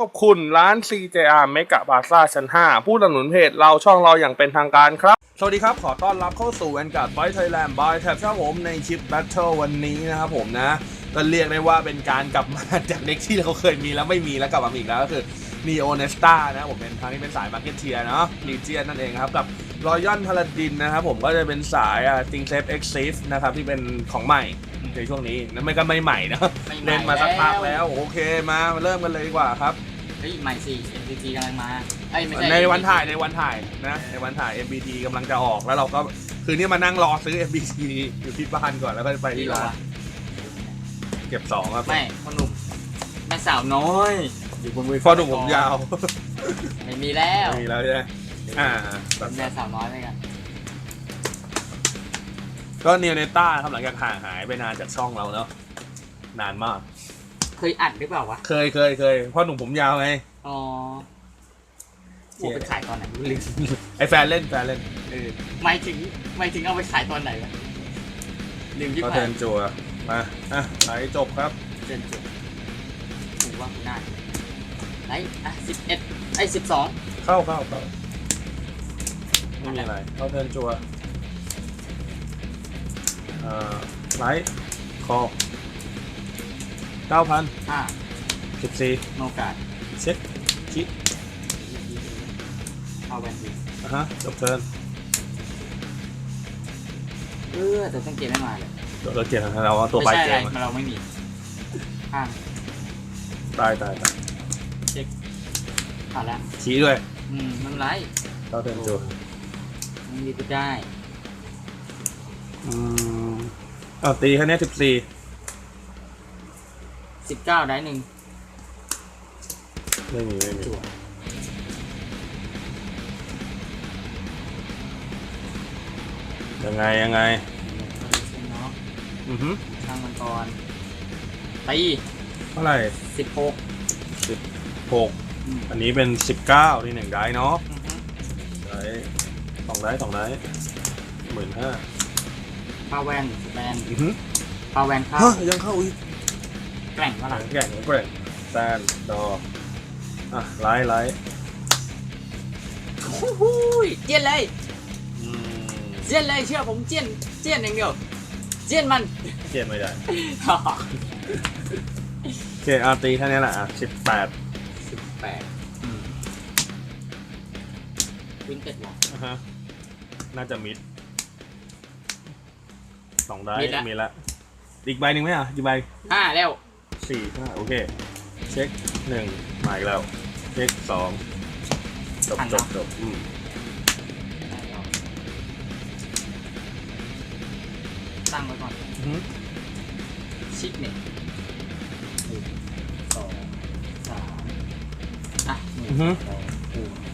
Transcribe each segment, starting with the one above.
ขอบคุณร้าน CJR เมกะบาซ่าชั้น 5 ผู้สนับสนุนเพจเราช่องเราอย่างเป็นทางการครับ สวัสดีครับ ขอต้อนรับเข้าสู่แวนการ์ดไฟไทยแลนด์บายแท็บช่างผมในชิปแบทเทิลวันนี้นะครับผมนะ ก็เรียกได้ว่าเป็นการกลับมาจากเด็กที่เราเคยมีแล้วไม่มีแล้วกลับมาอีกแล้วก็คือ Neo Nesta นะผมเป็นทางที่เป็นสายมาร์เก็ตเทียเนาะลีเจียนนั่นเองครับ กับรอยัลพาลาดินนะครับผมก็จะเป็นสายอะ t h i n g s a f e Exif นะครับที่เป็นของใหม่ในช่วงนี้นั่นไม่ก็ไม่ใหม่นะไม่ใหม่เล่นมาสักพักแล้วแล้วโอเคมามาเริ่มกันเลยดีกว่าครับ เฮ้ยใหม่สิ NCT กำลังมาเอ้ยไม่ใช่ ในวันถ่ายในวันถ่ายนะในวันถ่าย MBT กำลังจะออกแล้วเราก็คืนนี้มานั่งรอซื้อ MBT อยู่ที่บ้านก่อนแล้วก็ไปที่ร้านเก็บสองครับไม่พ่อหนุ่มแม่สาวน้อย อยู่บนเวทีพอหนุ่มผมยาวไม่มีแล้วมีแล้วใช่ไหมอ่าแบบแม่สาวน้อยไปกันก็เนียเนต้าครับหลังจากห่างหายไปนานจากช่องเราเนาะนานมาก เคยอัดหรือเปล่าวะ เคยเคยเคยพ่อหนุ่มผมยาวไง อ๋อโอ้ไปขายตอนไหนลืมไอแฟนเล่นแฟนเล่นเออไม่ถึงไม่ถึงเอาไปขายตอนไหนวะลืมยิบก็หาเทิยร์นจัวมาอะไหลจบครับ เจนจุดถูกว่าคุณได้ไหนอะสิบเอ็ดไอ้สิบสองเข้าเข้าเข้าไม่มีอะไรเข้าเทิร์นจัวเอ่อไลท์คอ เก้าพันห้าสิบสี่โนกาสเช็คคิดเอาแวนดีอะฮะจบเทิร์นเออแต่ต้องเกมไม่มาเลยเดี๋ยวเราเกียร์เราเอาตัวไปไม่เกใช่มอะไรเราไม่มีข้างตายตายตายผ่านแล้วชี้ด้วย อืมไม่เป็นไรเข้าเทิร์นจัวมันดีก็ได้ อืมอ้าวตีแค่นี้สิบสี่ สิบเก้าได้หนึ่งไม่มีไม่มีจั่วยังไงยังไงเนาะอือฮึช่างมันก่อนตีเท่าไหร่สิบหกสิบหกอันนี้เป็นสิบเก้าที่หนึ่งได้เนาะได้สองได้สองได้หมื่นห้าปาแวนแวนอือฮึปาแวนเข้า ฮะยังเข้าอีกแกร่งเท่าไหร่แก่งแกร่งแซนดออะไลท์ไลท์โอ้ยเจียนเลย อืมเจียนเลยเชื่อผมเจียนเจียนอย่างเดียวเจียนมันเกียนไม่ได้โอเคอาตีแค่นี้แหละอะสิบแปดสิบแปดวินเต็ดหรอ อะฮะน่าจะมิดสองได้มิดละ มีละอีกใบหนึ่งไหมอะกี่ใบ ห้าแล้ว สี่ห้าโอเค เช็คหนึ่งมาอีกแล้ว เช็คสองจบจบจบอืมตั้งไว้ก่อนอือฮึชิคเนี่ยหนึ่งสองสามอะหนึ่งสองสี่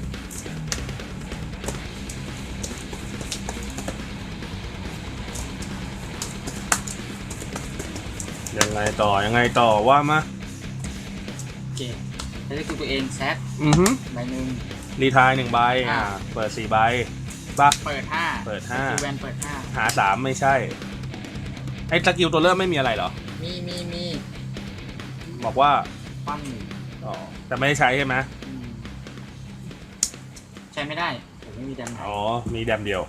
ยังไงต่อยังไงต่อว่ามาโอเคแล้วก็คือตัวเองแซดอือฮึใบหนึ่ง รีทายหนึ่งใบอ่า อ่าเปิดสี่ใบปะเปิดห้าเปิดห้า คือแวนเปิดห้าหาสามไม่ใช่ ไอ้สกิลตัวเริ่มไม่มีอะไรเหรอ มีมีมีบอกว่าคว่ำหนึ่งอ๋อแต่ไม่ได้ใช้ใช่ไหมอืมใช้ไม่ได้ผมไม่มีแดมไหนอ๋อ มีแดมเดียว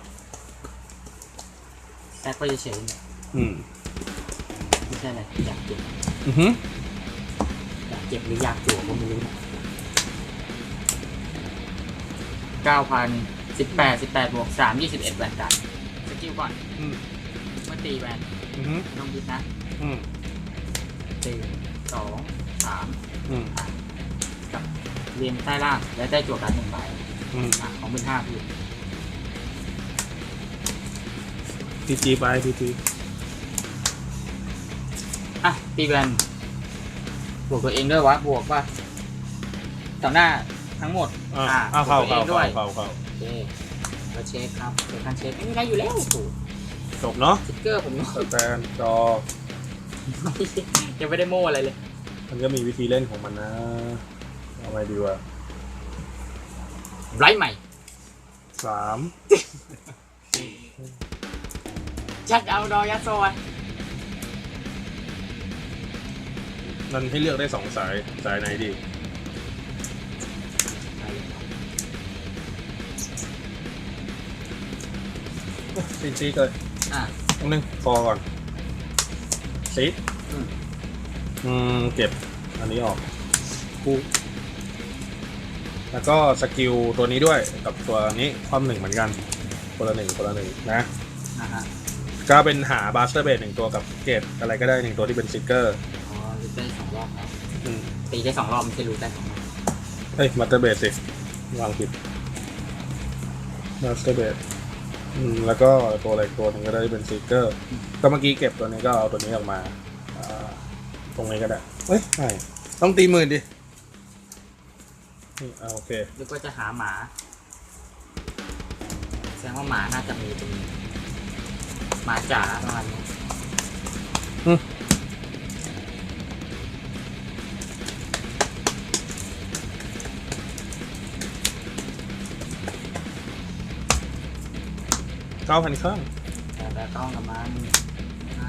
แซดก็จะเฉยเนี่ยอืม ไม่ใช่อะไรอยากเก็บอือฮึอยากเก็บหรืออยากจั่วก็ไม่รู้เก้าพันสิบแปดสิบแปดบวกสามยี่สิบเอ็ดแวนกันสกิลก่อนอืมเมื่อตีแวนอือฮึไม่ต้องยึดนะอืมตีสองสามอืมกับเรียงใต้ล่างและได้จั่วการดหนึ่งใบอืมอะของเป็นห้าพี่พีจีไปพีจีอะ ตีแวนบวกตัวเองด้วยวะบวกว่าต่อหน้าทั้งหมดอ่าอ่าอ่าเข้าตัวเอเข้างด้วยเข้าเข้าโอเคก็เช็คครับเดี๋ยวการเช็คไม่มีอะไรอยู่แล้วถูกจบเนาะสติ๊กเกอร์ผมแฟนจอ ยังไม่ได้โม่อะไรเลยมันก็มีวิธีเล่นของมันนะเอาไงดีวะไรใหม่สามชัดเอาดอยัดโซน มันให้เลือกได้สองสายสายไหนดีซีซีเลยอะ ตรงนึงฟอก่อนซีอืม เก็บ อันนี้ออกคู่แล้วก็สกิลตัวนี้ด้วยกับตัวนี้ความหนึ่งเหมือนกันคนละหนึ่งคนละหนึ่งนะ นะฮะก็เป็นหาบาสเตอร์เบดหนึ่งตัวกับเกตอะไรก็ได้หนึ่งตัวที่เป็นสติกเกอร์ ตีได้สองรอบไม่ใช่รูดได้สองรอบเฮ้ยมาสเตอร์เบดสิวางผิดมาสเตอร์เบดอืมแล้วก็ตัวอะไรตัวหนึงก็ได้ที่เป็นซิกเกอร์ ก็เมื่อกี้เก็บตัวนี้ก็เอาตัวนี้ออกมาอ่าตรงนี้ก็ได้เฮ้ยไม่ต้องตีหมื่นดินี่อ่าโอเค หรือว่าจะหาหมา แสดงว่าหมาน่าจะมีตรงนี้หมาจ๋าประมาณนี้ เก้าพันข้างแต่แต่ต้องกับมันไม่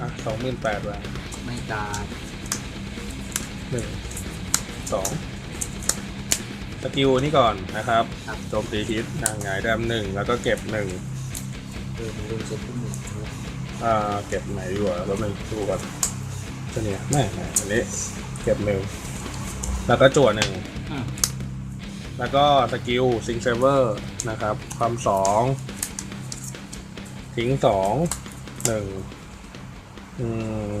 อะสองหมื่นแปดวางไม่การหนึ่งสองสกิลนี้ก่อนนะครับครับโจมตีฮิตนางหงายแดมหนึ่งแล้วก็เก็บหนึ่งคือมันรูดเซ็ตขึ้นหนึ่งด้วยอ่าเก็บไหนอยู่อะแล้วมันดูก่อนตัวเนี้ยไม่ไม่อันนี้เก็บหนึ่งแล้วก็จั่วหนึ่งอืมแล้วก็สกิลซิงเซเวอร์นะครับความสอง ทิ้งสองหนึ่งอืม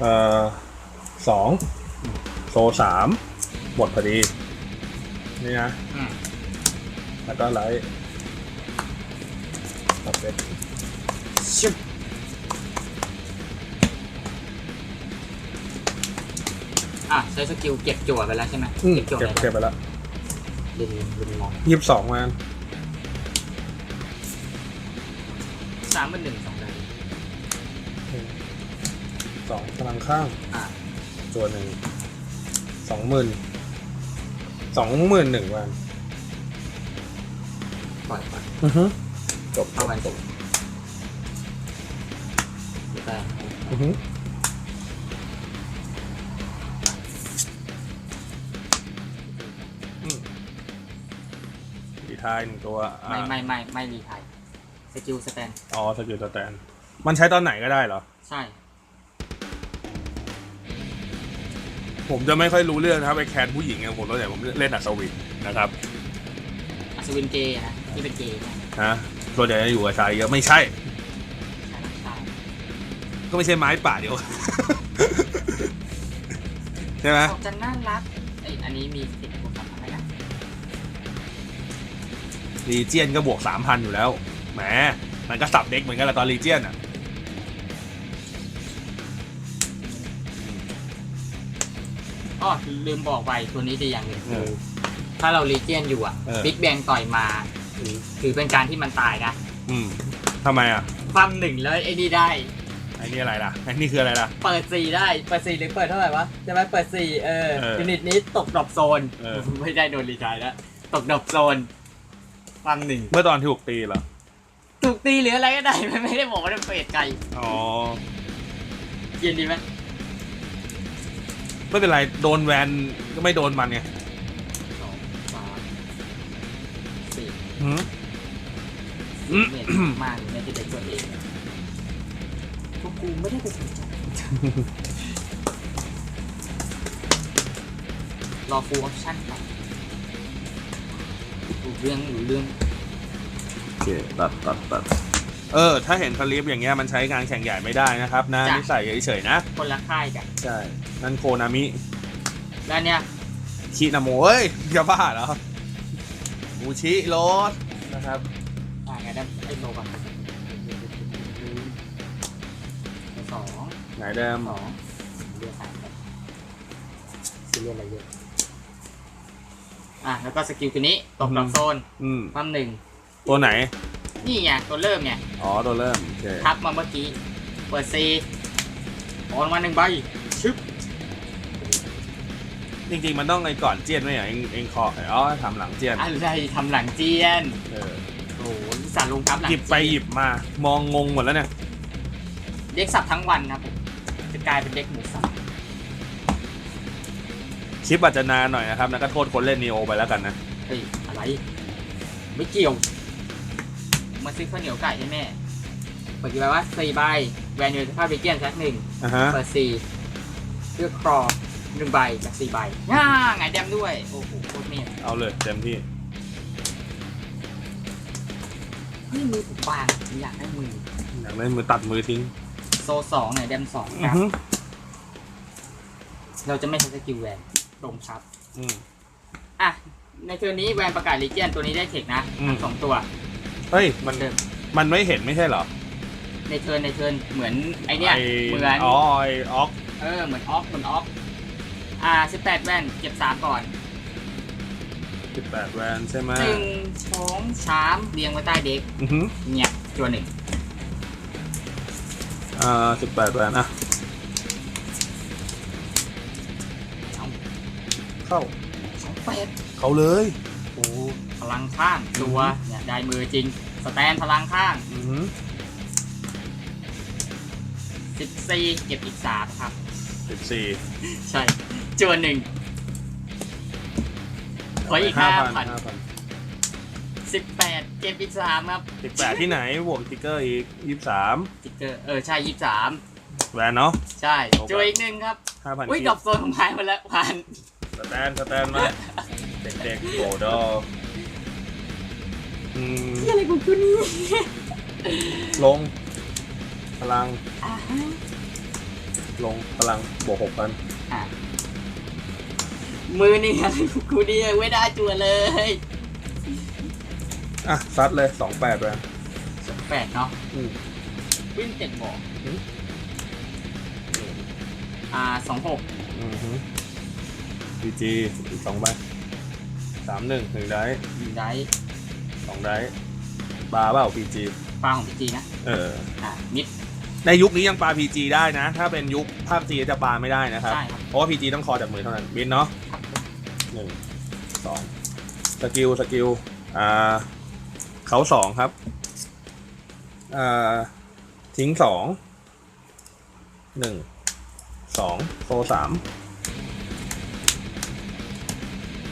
เอ่อสองโซสามหมดพอดี นี่นะ อืมแล้วก็ไลท์ตัดเป็นชุบอะใช้สกิลเก็บจั่วไปแล้วใช่ไหมอืมเก็บจั่วเก็บไปเก็บไปแล้วเรียนเรียนลองยี่สิบสองมันามเป็นหนึ่งสองใดหนึ่งสองพลังข้างอะตัวหนึ่งสองหมื่นสองหมื่นหนึ่งวันปล่อยไปอือฮึจบเข้าไปตกแต่อือฮึอืมดีทายหนึ่งตัวอ่าไม่ไม่ไม่ไม่รีไทย สกิลสแตนอ๋อสกิลสแตน มันใช้ตอนไหนก็ได้เหรอ ใช่ ผมจะไม่ค่อยรู้เรื่องนะครับไอ้แคนผู้หญิงเนี่ยผมตั้งแต่ผมเล่นอัศวินนะครับอัศวินเกย์นะที่เป็นเกย์นะฮะส่วนใหญ่จะอยู่กับชายเยอะไม่ใช่ ใช่นะใช่ก็ไม่ใช่ไม้ป่าเดียว ใช่ไหมออกจะน่ารักไอยอันนี้มีติดบวกกับอะไรนะลีเจียนก็บวกสามพันอยู่แล้วแห มมันก็สับเด็กเหมือนกันแหละตอนลีเจียนอะอ๋อลืมบอกไปตัวนี้ดีอย่างหนึ่งเออถ้าเรารีเจียนอยู่อะเออบิ๊กแบงต่อยมาถือเป็นการที่มันตายนะอืมทำไมอะความหนึ่งแล้วไอ้นี่ได้ไอ้นี่อะไรล่ะไอ้นี่คืออะไรล่ะ เปิดสี่ได้ เปิดสี่หรือเปิดเท่าไหร่วะใช่ไหมเปิดสี่เออเออยูนิตนี้ตกดรอปโซนเออไม่ได้โดนรีไทายแล้วตกดรอปโซนความหนึ่งเมื่อตอนที่ถูกตีเหรอ ถูกตีหรืออะไรก็ได้มันไม่ได้บอกว่าเป็นเปรตไก่อ๋อ เย็นดีไหมไม่เป็นไร โดนแวนก็ไม่โดนมันไงสองสามสี่หืม อืมเนี่ยมากเลยไม่ได้เป็นตัวเองพวกกูไม่ได้เป็นตัวรอฟูลออปชั่นไปดูเรื่องดูเรื่องโอ เคตัดตัดตัดเออ ถ้าเห็นคลิปอย่างเงี้ยมันใช้งานแข่งใหญ่ไม่ได้นะครับนะจ้ะ นิสัยเฉยๆนะ คนละค่ายกันใช่ นั่นโคนามิแล้วเนี่ยชินาโมเอ้ยจะบ้าเหรอมูชิโรสนะครับ อ่าไงได้ไอ้โลก่อนสองไหนแดมสองเรียกสามครับคือเรียกอะไรเยอะอะแล้วก็สกิลคือนี้ตกดอกโซนอืม ความหนึ่ง ตัวไหน นี่ไงตัวเริ่มไงอ๋อ ตัวเริ่ม โอเค ทับมาเมื่อกี้ เปิดซีออนมาหนึ่งใบชึบจริงๆ มันต้องไอ้ก่อนเจียนไหมอะเองเองคออ๋อทำหลังเจียน อะไรทำหลังเจียนเออ โอ้โหสารลงทับหลังหยิบไปหยิบมา มองงงหมดแล้วเนี่ย เด็กสับทั้งวันครับผมจะกลายเป็นเด็กหมูสับชิปอาจจะนานหน่อยนะครับแล้วก็โทษคนเล่นนีโอไปแล้วกันนะ เฮ้ยอะไร ไม่เกี่ยว มาซื้อข้าวเหนียวไก่ให้แม่เปิดกี่ใบวะสี่ใบแวนยูสภาพเบเกียนแท็กหนึ่งอะฮะเปิดสี่เลือกครอหนึ่งใบจากสี่ใบง่าไงายแดมด้วย โอ้โหโคตรเมตเอาเลยเต็มที่เฮ้ยมือผมบางผมอยากได้มือ อยากได้มือตัดมือทิ้งโซสองเนี่ยแดมสองอืคอรับฮึเราจะไม่ใช้สกิลแวนลงครับ อืม อะ ในเทอร์นนี้แวนประกาศลีเจียนตัวนี้ได้เทคนะอืมสองตัว เฮ้ย มัน เดิมมันไม่เห็นไม่ใช่เหรอในเทิร์นในเทิร์นเหมือนไอเนี้ยเหมือนอ๋อไอออกเออเหมือนออฟเหมือนออฟอ่าสิบแปดแว่นเก็บสามก่อนสิบแปดแวนใช่ไหมหนึ่งสองสามเรียงไว้ใต้เด็กอือฮึเนี่ยตัวหนึ่งอ่าสิบแปดแวนอะเอาเข้าสองแปดเข้าเลย โอ้พลังข้างตัวเนี่ยได้มือจริง สแตนพลังข้าง อือฮึสิบสี่เก็บอีกสามครับ สิบสี่ใช่จวนหนึ่ง ขออีกห้า5,000พันห้าพันสิบแปดเก็บอีกสามครับสิบแปดที่ไหนบวกสติ๊กเกอร์อีกยี่สิบสามสติ๊กเกอร์เออ ใช่ยี่สามแวนเนาะ ใช่โอเคจวนอีกหนึ่งครับ ห้าพันอุ้ยดรอปโซนของพายมาแล้วผ่านสแตนสแตนมา เด็กๆโบดออืมที่อะไรของคุณนี่ลง พลัง อ่าฮะลง พลัง บวกหกพันอะมือนี่อะไรของคุณนี่ไม่ได้จวนเลยอะ ซัดเลยสองแปดแวนสองแปดเนาะอืม วิ่งเจ็ดบอกอืม อ่าสองหกอือฮึพีจีอีกสองใบ สามหนึ่งหนึ่งได้ยิงได้สองได้บาร์เปล่าพีจีปลาของพีจีนะเออ อ่ามิดในยุคนี้ยังปา PG ได้นะ ถ้าเป็นยุคภาคจีจะปาไม่ได้นะครับ ใช่ครับเพราะว่า PG ต้องคอจากมือเท่านั้นบินเนาะหนึ่งสองสกิลสกิลอ่าเขาสองครับอ่าทิ้งสองหนึ่งสองโซสาม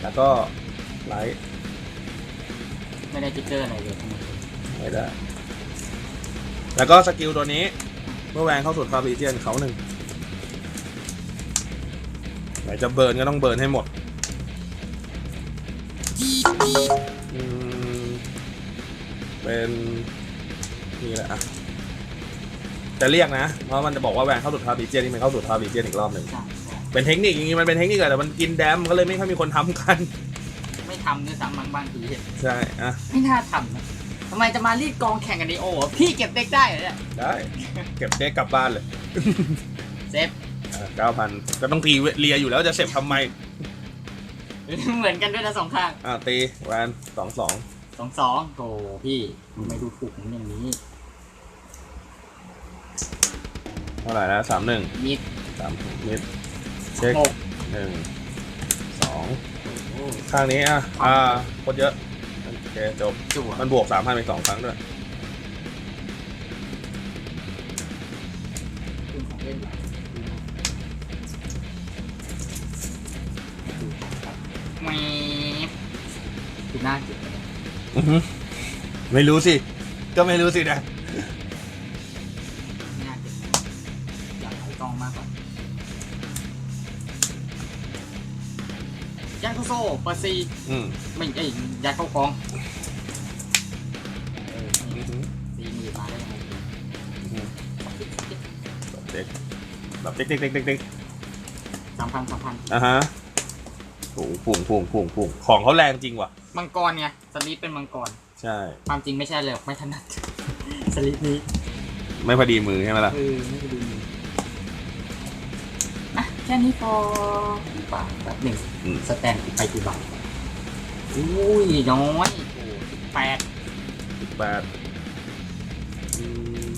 แล้วก็ ไลท์ไม่ได้ติ๊กเกอร์อะไรเลยทั้งหมดไม่ได้ แล้วก็สกิลตัวนี้ เมื่อแวงเข้าสู่คาร์บีเจียนเขาหนึ่งไหนจะเบิร์นก็ต้องเบิร์นให้หมดอืมเป็นนี่แหละอะจะเรียกนะ เพราะมันจะบอกว่าแวงเข้าสู่คาร์บีเจียนนี่มันเข้าสู่คาร์บีเจียนอีกรอบหนึ่งใช่ใช่เป็นเทคนิคจริงๆมันเป็นเทคนิคอะแต่มันกินแดมก็เลยไม่ค่อยมีคนทำกันไม่ ทำด้วยซ้ำบางบางทีเห็นใช่อะไม่น่าทำนะทำไมจะมารีดกองแข่งกันดีโอ้พี่เก็บเด็กได้เหรอเนี่ยได้ เก็บเด็กกลับบ้านเลยเซฟเก้าพันก็ต้องตีเลียอยู่แล้วจะเสพทำไม เหมือนกันด้วยนะสองข้างอ่าตีแวนสองสองสองสองโถพี่ทำไม่ดูถูกผมอย่างนี้เท่าไหร่นะสามหนึ่งมิดสามนิดเช็คหกหนึ่งสองโอ้ ข้างนี้อะ อ่าโคตรเยอะ โอเคจบ จั่วมันบวกสามพันไปสองครั้งด้วยคุณของเล่นเหรอแมวคือหน้าเก็บไปเลยอือหือไม่รู้สิ ก็ไม่รู้สินะ โซ่เปอร์ซีอืมไม่ไอ้ยยัดเข้ากองเอออือหือตีมือมาได้ยังไงอือหือแบบเด็กแบบเด็กเด็กเด็กเด็กเด็กสามพันสามพันอะฮะผงผงผงผงผงของเขาแรงจริงว่ะ มังกรไงสลิปเป็นมังกร ใช่ ความจริงไม่ใช่เลยหรอกไม่ถนัด สลิปนี้ไม่พอดีมือใช่ไหมล่ะเออไม่ไปดูอะ แค่นี้พอดีกว่าแบบหนึ่งอืมสแตนไปกี่บาทอุ้ยน้อยโอ้สิบแปดสิบแปดอืม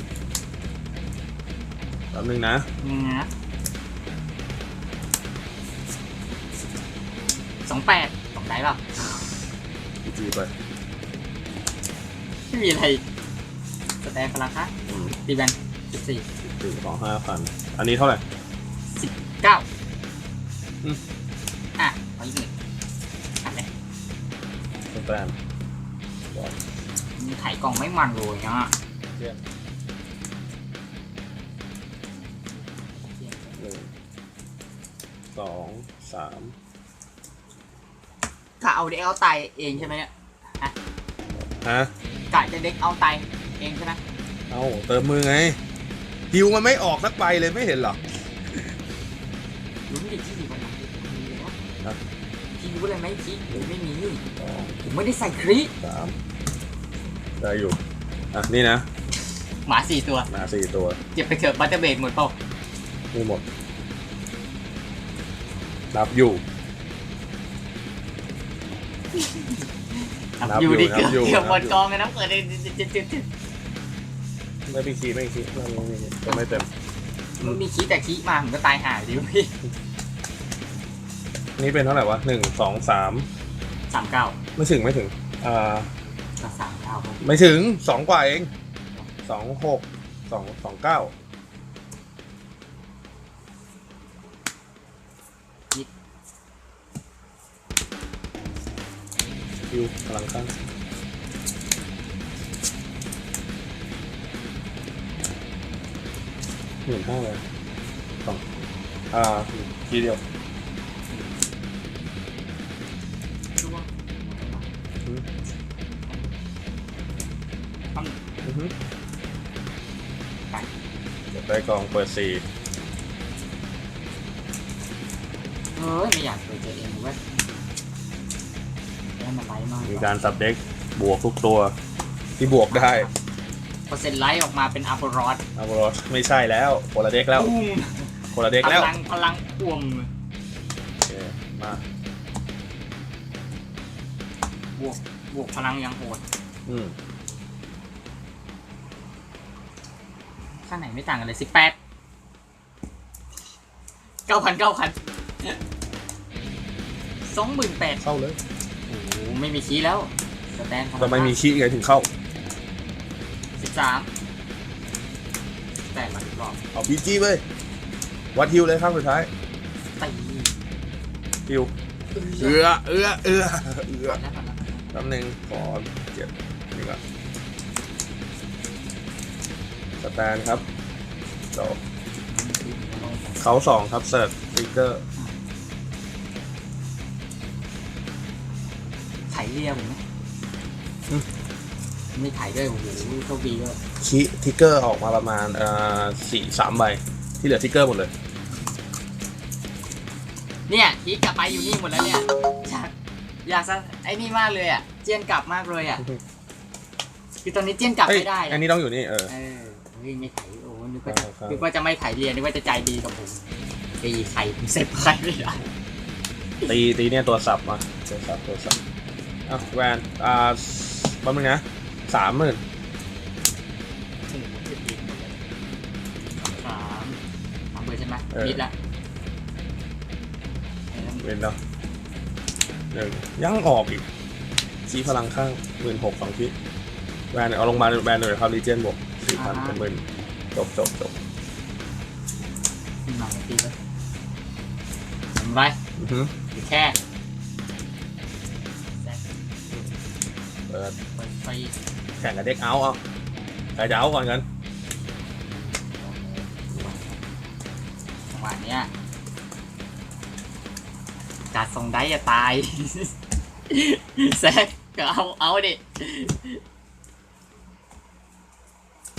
แป๊บนึงนะนะสองแปดสองได้ป่ะพีจีไปไม่มีอะไรสแตนพลังคะอืมตีแบนสิบสี่ถึงสองห้าพันอันนี้เท่าไหร่สิบเก้า อืมอะเอาอีกหนึ่งอันไหนสแตนมีไถ่กล่องไม่มันเลยอะหนึ่งสองสามกะเอาเด็กเอาไตเองใช่ไหมเนี่ยฮะกะจะเด็กเอาไตเองใช่ไหมเอาเติมมือไงฮิวมันไม่ออกสักใบเลยไม่เห็นเหรอ รู้ไม่ได้ที่ รู้อะไรไหมพี่หรือไม่มีสองผมไม่ได้ใส่คลิปสามได้อยู่ อะ นี่นะ หมาสี่ตัวหนาสี่ตัวเก็บไปเถอะบัตเตอร์เบดหมดเปล่านี่หมด รับอยู่นับอยู่ดิอยู่เกือบนับอยู่เกือบหมดนับอยู่กองเลยนะเปิดเลยจิดจิดจิดไม่มีคีย์ไม่มีคีย์ไม่มีคีย์จะไม่เต็มมันมีขี้แต่ขี้มาผมก็ตายห่าดิพี่ นี่เป็นเท่าไหร่วะหนึ่งสองสามสามเก้าไม่ถึงไม่ถึงอ่าสามเก้าครับไม่ถึงสองกว่าเองสองหกสองสองเก้าคิวพลังข้างหมื่นห้าเลยสองอ่าทีเดียว เดี๋ยวได้กองเปิดสี่เฮ้ยไม่อยากเปิดเจอเองเว้ยแล้วมันไลฟ์มากมีการสับเด็กบวกทุกตัว ที่บวกได้เปอร์เซ็นต์ไลฟ์ออกมาเป็นอัลโรอดอาร์บรอสไม่ใช่แล้วโคนละเด็กแล้วปุ้งโคนละเด็กพแล้วลังพลังอ่วมโอเคมาบวกบวกพลังยังโหดอืม ข้างไหนไม่ต่างกันเลยสิบแปดเก้าพันเก้าพันสองหมื่นแปดเข้าเลยโอ้โหไม่มีคีย์แล้ว สแตนทำไมมีขี้ไงถึงเข้า สิบสามแต่มาอีกรอบเอาพีจีไปวัดฮิวเลยครับสุดท้ายตีฮิวเอเอืออเอือเอือเอือแล้วก่อนนะแป๊บนึงขอเจ็บนี่ก่อน สแตนครับจบเขาสองครับเสิร์ฟสติ๊กเกอร์ไถเรียผมไหมไม่ไถด้วยโอ้โหโชคดีด้วยคีทิกเกอร์ออกมาประมาณเอ่อสี่สามใบ ที่เหลือทิกเกอร์หมดเลย เนี่ยคีย์กลับไปอยู่นี่หมดแล้วเนี่ยอยากอยากซะไอ้นี่มากเลยอะ เจียนกลับมากเลยอะ คือตอนนี้เจียนกลับเอ้ยไม่ได้เลยอันนี้ต้องอยู่นี่เออ เออ เฮ้ยไม่ไถโอ้นึกว่าจะครับ นึกว่าจะไม่ไถเรียนนึกว่าจะใจดีกับผมตีไข่ผมเสร็จไข่ไม่ได้ตีตีเนี่ยตัวสับมาตัวสับตัวสับอะแวนอ่าแป๊บนึงนะสามหมื่นโอ้โหเจ็บดีหมดเลยสามสามเบอร์ใช่ไหมมิดละเออเว้นแล้วหนึ่งยังออกอีกชี้พลังข้างหมื่นหกสองทีแวนเอาลงมาแวนเลยครับรีเจนบวก สี่พันเป็นหมื่นจบจบจบขึ้นมาตีเลยทำไรอือหืออยู่แค่แซะเปิดเปิดไฟแข่งกับเด็กเอาเอาใครจะเอาก่อนกันจังหวะเนี้ยการส่งได้อย่าตายแซกก็เอาเอาดิ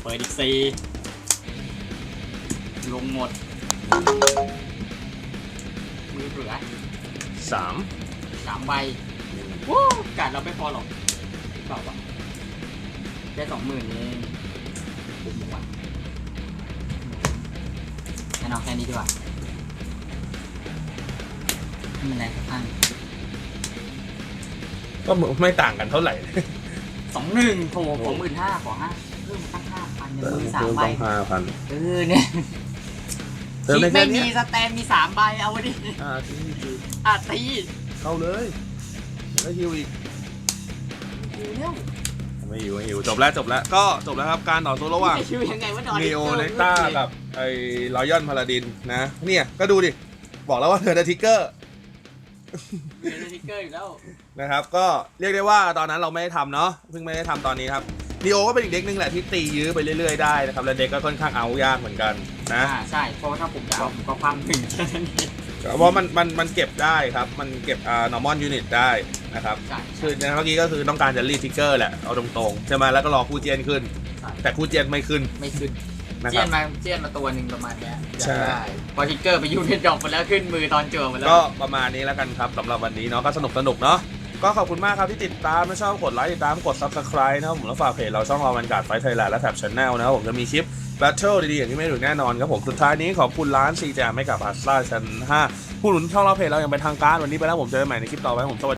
เปิดอีกสี่ลงหมด มือเหลือสามสามใบวู้การเราไม่พอหรอกหรือเปล่าวะแค่สองหมื่นเองคุ้มหมดงั้นเอาแค่นี้ดีกว่าไม่เป็นไรครับท่านก็ไม่ต่างกันเท่าไหร่ สองหนึ่งโถผมหมื่นห้าขอห้าเพิ่มตั้ง ห้าพันเนี่ยมือสามใบต้องห้าพันเออเนี่ยเติมได้ไม่แค่มีเนี้ยสแตนมีสามใบเอาไว้ดิอ่าที่นี่คืออะตีเข้าเลยแล้วฮิวอีก ดูเร็วไม่หิวไม่หิวจบแล้วจบแล้วก็จบแล้วครับการต่อสู้ระหว่างจะคิวยังไงว่าดอนนีโอเนต้ากับไอ้รอยอนพาราดินนะ เนี่ยก็ดูดิ บอกแล้วว่าเธอได้ทิกเกอร์เป็นสติกเกอร์อยู่แล้วนะครับ ก็เรียกได้ว่าตอนนั้นเราไม่ได้ทำเนาะเพิ่งไม่ได้ทำตอนนี้ครับ นีโอก็เป็นอีกเด็กหนึงแหละที่ตียื้อไปเรื่อยๆได้นะครับ และเด็กก็ค่อนข้างเอายากเหมือนกันนะอ่าใช่เพราะว่าถ้าผมจะเอาผมก็พังหนึ่งแค่นั้นเองเพราะมันมันมันเก็บได้ครับ มันเก็บอ่า normal unit ได้นะครับ ใช่คือในเมื่อกี้ก็คือต้องการจะรีดทิกเกอร์แหละเอาตรงๆใช่ไหมแล้วก็รอคู่เจียนขึ้นใช่แต่คู่เจียนไม่ขึ้นไม่ขึ้นนะคเจีรัยบนมาเจียนมาตัวหนึ่งประมาณเนี้ยใช่ ได้พอทิกเกอร์ไปยูนิตดอกไปแล้วขึ้นมือตอนเจอมาแล้วก็ประมาณนี้แล้วกันครับสำหรับวันนี้เนาะก็สนุกสนุกเนาะ ก็ขอบคุณมากครับที่ติดตามถ้าชอบกดไลค์ติดตามกด subscribe นะครับผมแล้วฝากเพจเราช่องเรามันการไฟไทยแลนด์และแท็บชาแนลนะครับผมจะมีคลิป Battle ดีๆอย่างที่ไม่ถูกแน่นอนครับผมสุดท้ายนี้ขอบคุณร้านซีแจไม่กับพาสต้าชั้น5ผู้หนุนช่องเราเพจเราอย่างเป็นทางการวันนี้ไปแล้วผมเจอกันใหม่ในคลิปต่อไปผมสวัสดี